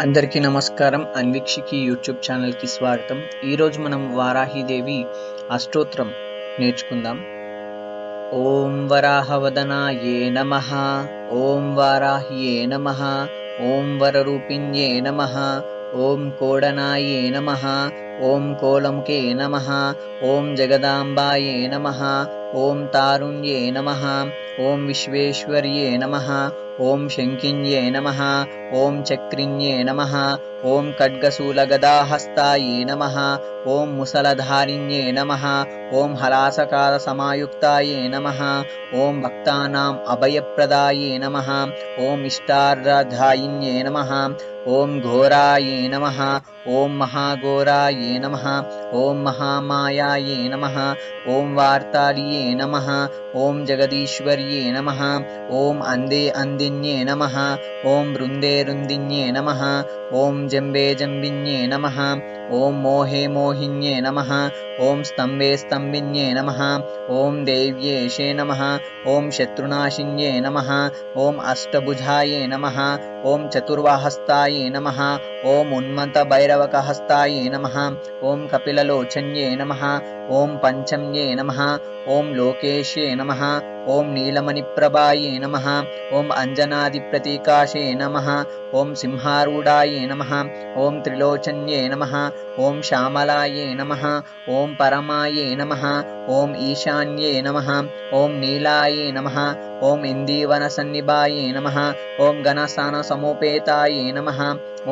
అందరికీ నమస్కారం. అన్వీక్షికి యూట్యూబ్ ఛానల్కి స్వాగతం. ఈరోజు మనం వారాహిదేవి అష్టోత్రం నేర్చుకుందాం. ఓం వరాహవదనాయే నమ. ఓం వారాహ్యే నమ. ఓం వరరూపిణ్యే నమ. ఓం కోడనాయే నమ. ఓం కోలంకే నమ. ఓం జగదాంబాయే నమ. ఓం తారుణ్యే నమ. ఓం విశ్వేశ్వర్యే నమ. ఓం శంకిన్యే నమ. ఓం చక్రిణ్యే నమ ఓం ఖడ్గశూలగదాహస్తాయే నమ ఓం ముసలధారిణ్యే నమ ఓం హలాసకార సమాయుక్తాయే నమ ఓం భక్తానాం అభయప్రదాయే నమ ఓం ఇష్టార్థాయిన్యే నమ ఓం ఘోరాయే నమ ఓం మహాఘోరాయే నమ ఓం మహామాయాయే నమ ఓం వార్తాళియే నమ ఓం జగదీశ్వర్యే నమ ఓం అందే అందిన్యే నమ ఓం బృందే जम्बेरुन्दिन्ये नमः। ॐ जम्बे जम्बिन्ये नमः। ఓం మోహే మోహిన్యే నమ ఓం స్తంభే స్తంభిన్యే నమ ఓం దేవ్యేషే నమ ఓం శత్రునాశిన్యే నమ ఓం అష్టభుజాయే నమ ఓం చతుర్వాహస్తాయే నమ ఓం ఉన్మత భైరవకహస్తాయే నమ ఓం కపిలలోచన్యే నమ ఓం పంచమ్యే నమ ఓం లోకేశే నమ ఓం నీలమణిప్రభాయే నమ ఓం అంజనాదిప్రతీకాశే నమ ఓం సింహారూఢాయే నమ ఓం త్రిలోచన్యే నమ ॐ श्यामलायै नमः ॐ परमायै नमः ॐ ॐ ईशान्ये नमः ॐ नीलायै नमः ॐ इन्दीवनसन्निभायै नमः ॐ गणस्थानसमुपेताय नमः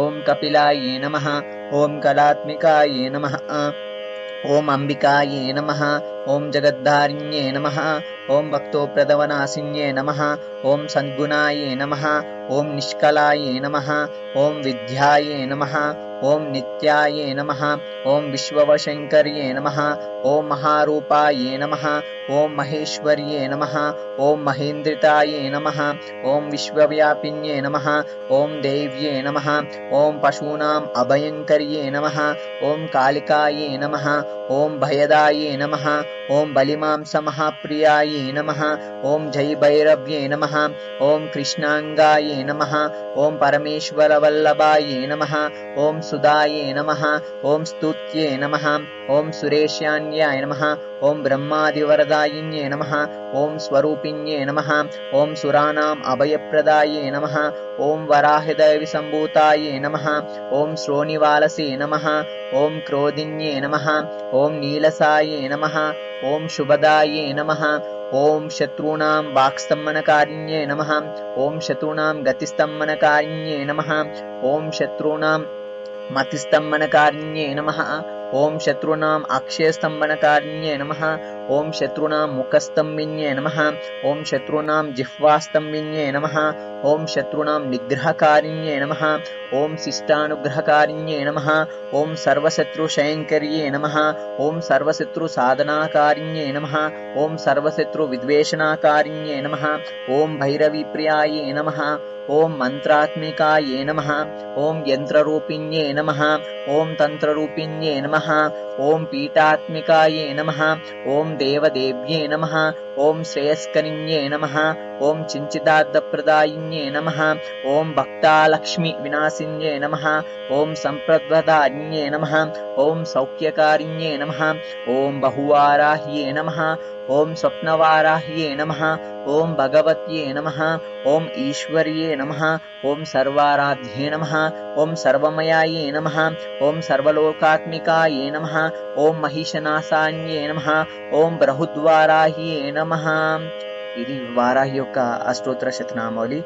ॐ कपिलायै नमः ॐ कलात्मिकायै नमः ॐ अम्बिकायै नमः ओम जगद्धारिण्ये नमः ॐ भक्तोप्रदवनाशिन्ये नमः ओम सद्गुणाये नमः ओम निष्कलाये नमः ओम विद्याय नमः ओम नित्याये नमः ओम विश्ववशङ्कर्ये नमः ओम महारूपाये नमः ओम महेश्वर्ये नमः ओम महेन्द्रिताये नमः ओम विश्वव्यापिन्ये नमः ओम देव्ये नमः ओम पशूनाम अभयङ्कर्ये नमः ओम कालिकाये नमः ओम भयदाये नमः ॐ बलिमांसमहाप्रियायै नमः ॐ जयभैरव्ये नमः ॐ कृष्णाङ्गायै नमः ॐ परमेश्वरवल्लभायै नमः ॐ सुधायै नमः ॐ स्तुत्ये नमः ॐ सुरेश्यान्याय नमः ఓం బ్రహ్మాదివరదాయిన్యే నమ ఓం స్వరూపిణ్యే నమ ఓం సురానాం అభయప్రదాయే నమ ఓం వరాహదైవి సంభూతాయే నమ ఓం శ్రోణివాలసే నమ ఓం క్రోధిన్యే నమ ఓం నీలసాయే నమ ఓం శుభదాయే నమ ఓం శత్రూణాం వాక్స్తంభనకారిణ్యే నమ ఓం శత్రూణాం గతిస్తంభనకారిణ్యే నమ ఓం శత్రూణాం మతిస్తంభనకారిణ్యే నమ ఓం శత్రునాం అక్షయస్తంభనకారిణ్యే నమ. ఓం శత్రునాం ముఖస్తంభిన్యే నమ. ఓం శత్రునాం జిహ్వాస్తంభిన్యే నమ. ఓం శత్రునాం నిగ్రహకారిణ్యే నమ. ఓం శిష్టానుగ్రహకారిణ్యే నమ. ఓం సర్వశత్రుశయంకర్యే నమ. ఓం సర్వశత్రు సాధనాకారిణ్యే నమ. ఓం సర్వశత్రు విద్వేషణాకారిణ్యే నమ. ఓం భైరవీప్రియాయే నమ. ॐ मन्त्रात्मिकायै नमः ॐ यन्त्ररूपिण्ये नमः ॐ तन्त्ररूपिण्ये नमः ॐ पीठात्मिकायै नमः ॐ देवदेव्ये नमः ॐ श्रेयस्करिण्ये नमः ॐ नम नमः भक्तालक्ष्मी भक्तालक्ष्मीविनाशिन्ये नमः ओं सम्प्रद्वदान्ये नमः ओं सौख्यकारिण्ये नमः ओं बहुवाराह्ये नमः ओं स्वप्नवाराह्ये नमः ओं भगवत्ये नमः ओं ईश्वर्ये नमः ओं सर्वाराध्ये नमः ओं सर्वमयाये नमः ओं सर्वलोकात्मिकाये नमः ओं महिषनाशान्ये नमः ओं ब्रहुद्वाराह्ये नमः నమ. ఇది వారాహి యొక్క అష్టోత్తర శతనామావళి.